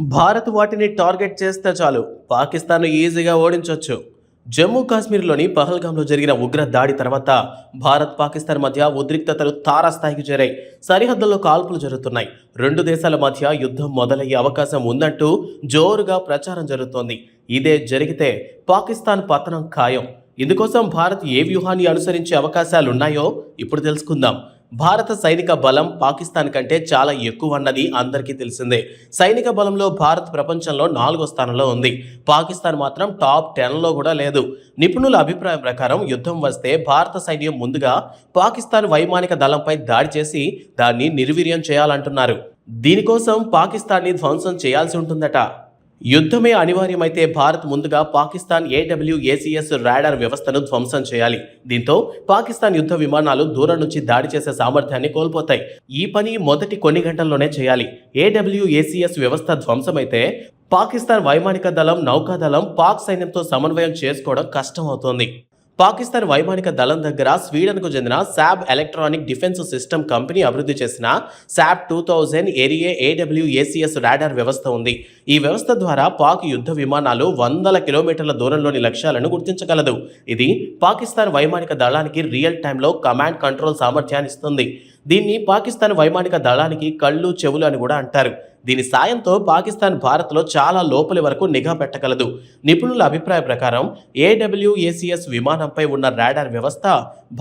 భారత్ వాటిని టార్గెట్ చేస్తే చాలు. పాకిస్తాన్ను ఈజీగా ఓడించవచ్చు జమ్మూ కాశ్మీర్లోని పహల్గాంలో జరిగిన ఉగ్ర దాడి తర్వాత భారత్ పాకిస్తాన్ మధ్య ఉద్రిక్తతలు తారాస్థాయికి చేరాయి. సరిహద్దుల్లో కాల్పులు జరుగుతున్నాయి. రెండు దేశాల మధ్య యుద్ధం మొదలయ్యే అవకాశం ఉందంటూ జోరుగా ప్రచారం జరుగుతోంది. ఇదే జరిగితే పాకిస్తాన్ పతనం ఖాయం. ఇందుకోసం భారత్ ఏ వ్యూహాన్ని అనుసరించే అవకాశాలున్నాయో ఇప్పుడు తెలుసుకుందాం. భారత సైనిక బలం పాకిస్తాన్ కంటే చాలా ఎక్కువ అన్నది అందరికీ తెలిసిందే. సైనిక బలంలో భారత్ ప్రపంచంలో నాలుగో స్థానంలో ఉంది. పాకిస్తాన్ మాత్రం టాప్ టెన్లో కూడా లేదు. నిపుణుల అభిప్రాయం ప్రకారం యుద్ధం వస్తే భారత సైన్యం ముందుగా పాకిస్తాన్ వైమానిక దళంపై దాడి చేసి దాన్ని నిర్వీర్యం చేయాలంటున్నారు. దీనికోసం పాకిస్తాన్ని ధ్వంసం చేయాల్సి ఉంటుందట. యుద్ధమే అనివార్యమైతే భారత్ ముందుగా పాకిస్తాన్ ఏడబ్ల్యూఏసిఎస్ రాడార్ వ్యవస్థను ధ్వంసం చేయాలి. దీంతో పాకిస్తాన్ యుద్ధ విమానాలు దూరం నుంచి దాడి చేసే సామర్థ్యాన్ని కోల్పోతాయి. ఈ పని మొదటి కొన్ని గంటల్లోనే చేయాలి. ఏడబ్ల్యూఏసిఎస్ వ్యవస్థ ధ్వంసమైతే పాకిస్తాన్ వైమానిక దళం నౌకాదళం పాక్ సైన్యంతో సమన్వయం చేసుకోవడం కష్టమవుతోంది. పాకిస్తాన్ వైమానిక దళం దగ్గర స్వీడన్కు చెందిన Saab electronic defence system company అభివృద్ధి చేసిన Saab two thousand Erieye AEWACS radar వ్యవస్థ ఉంది. ఈ వ్యవస్థ ద్వారా పాక్ యుద్ధ విమానాలు వందల కిలోమీటర్ల దూరంలోని లక్ష్యాలను గుర్తించగలదు. ఇది పాకిస్తాన్ వైమానిక దళానికి రియల్ టైంలో కమాండ్ కంట్రోల్ సామర్థ్యాన్ని ఇస్తుంది. దీన్ని పాకిస్తాన్ వైమానిక దళానికి కళ్ళు చెవులు అని కూడా అంటారు. దీని సాయంతో పాకిస్తాన్ భారత్లో చాలా లోపలి వరకు నిఘా పెట్టగలదు. నిపుణుల అభిప్రాయ ప్రకారం ఏడబ్ల్యూఏసిఎస్ విమానంపై ఉన్న రాడార్ వ్యవస్థ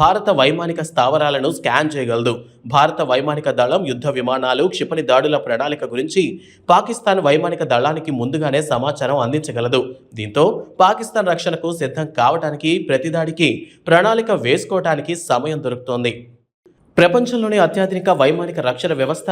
భారత వైమానిక స్థావరాలను స్కాన్ చేయగలదు. భారత వైమానిక దళం యుద్ధ విమానాలు క్షిపణి దాడుల ప్రణాళిక గురించి పాకిస్తాన్ వైమానిక దళానికి ముందుగానే సమాచారం అందించగలదు. దీంతో పాకిస్తాన్ రక్షణకు సిద్ధం కావడానికి ప్రతిదాడికి ప్రణాళిక వేసుకోవడానికి సమయం దొరుకుతోంది. ప్రపంచంలోని అత్యాధునిక వైమానిక రక్షణ వ్యవస్థ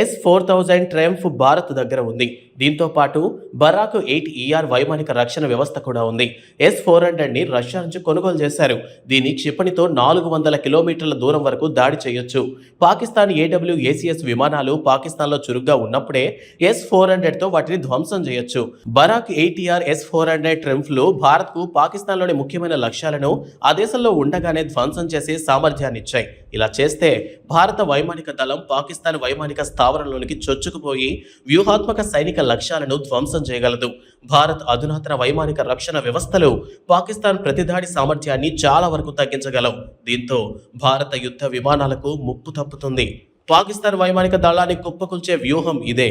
S four thousand Triumf Bharat దగ్గర ఉంది. దీంతో పాటు బరాక్ ఎయిట్ ఈఆర్ వైమానిక రక్షణ వ్యవస్థ కూడా ఉంది. ఎస్ ఫోర్ హండ్రెడ్ని రష్యా నుంచి కొనుగోలు చేశారు. దీని క్షిపణితో నాలుగు వందల కిలోమీటర్ల దూరం వరకు దాడి చేయొచ్చు. పాకిస్తాన్ ఏడబ్ల్యూ ఏసీఎస్ విమానాలు పాకిస్తాన్లో చురుగ్గా ఉన్నప్పుడే ఎస్ ఫోర్ హండ్రెడ్తో వాటిని ధ్వంసం చేయొచ్చు. బరాక్ ఎయిటీఆర్ ఎస్ ఫోర్ హండ్రెడ్ ట్రెంఫ్లు భారత్కు పాకిస్తాన్లోని ముఖ్యమైన లక్ష్యాలను ఆ దేశంలో ఉండగానే ధ్వంసం చేసే సామర్థ్యాన్ని ఇచ్చాయి ఇలా చేస్తే భారత వైమానిక దళం పాకిస్తాన్ వైమానిక స్థావరంలోనికి చొచ్చుకుపోయి వ్యూహాత్మక సైనిక లక్ష్యాలను ధ్వంసం చేయగలదు. భారత్ అధునాతన వైమానిక రక్షణ వ్యవస్థలు పాకిస్తాన్ ప్రతిదాడి సామర్థ్యాన్ని చాలా వరకు తగ్గించగలవు. దీంతో భారత యుద్ధ విమానాలకు ముప్పు తప్పుతుంది. పాకిస్తాన్ వైమానిక దళాన్ని కుప్పకూల్చే వ్యూహం ఇదే.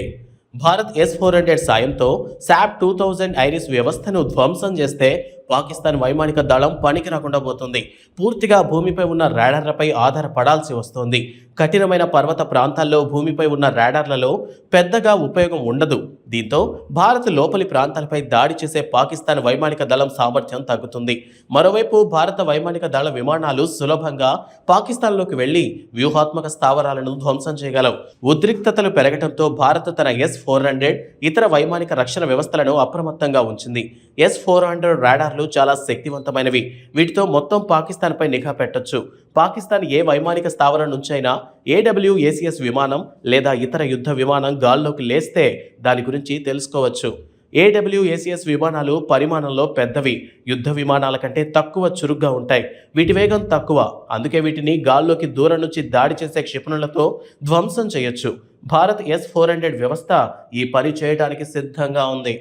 భారత్ ఎస్ ఫోర్ హండ్రెడ్ సాయంతో శాప్ టూ థౌజండ్ ఐరిస్ వ్యవస్థను ధ్వంసం చేస్తే పాకిస్తాన్ వైమానిక దళం పనికి రాకుండా పోతుంది. పూర్తిగా భూమిపై ఉన్న రాడార్లపై ఆధారపడాల్సి వస్తుంది. కఠినమైన పర్వత ప్రాంతాల్లో భూమిపై ఉన్న రాడార్లలో పెద్దగా ఉపయోగం ఉండదు. దీంతో భారత్ లోపలి ప్రాంతాలపై దాడి చేసే పాకిస్తాన్ వైమానిక దళం సామర్థ్యం తగ్గుతుంది. మరోవైపు భారత వైమానిక దళ విమానాలు సులభంగా పాకిస్తాన్లోకి వెళ్ళి వ్యూహాత్మక స్థావరాలను ధ్వంసం చేయగలవు. ఉద్రిక్తతలు పెరగడంతో భారత్ తన ఎస్ ఫోర్ హండ్రెడ్ ఇతర వైమానిక రక్షణ వ్యవస్థలను అప్రమత్తంగా ఉంచింది. ఎస్ ఫోర్ హండ్రెడ్ రాడార్లు చాలా శక్తివంతమైనవి. వీటితో మొత్తం పాకిస్తాన్పై నిఘా పెట్టొచ్చు. పాకిస్తాన్ ఏ వైమానిక స్థావరం నుంచైనా ఏడబ్ల్యూఏసిఎస్ విమానం లేదా ఇతర యుద్ధ విమానం గాల్లోకి లేస్తే దాని గురించి తెలుసుకోవచ్చు. ఏడబ్ల్యూఏసిఎస్ విమానాలు పరిమాణంలో పెద్దవి యుద్ధ విమానాల కంటే తక్కువ చురుగ్గా ఉంటాయి. వీటి వేగం తక్కువ. అందుకే వీటిని గాల్లోకి దూరం నుంచి దాడి చేసే క్షిపణులతో ధ్వంసం చేయొచ్చు. భారత్ ఎస్ ఫోర్ హండ్రెడ్ వ్యవస్థ ఈ పని చేయడానికి సిద్ధంగా ఉంది.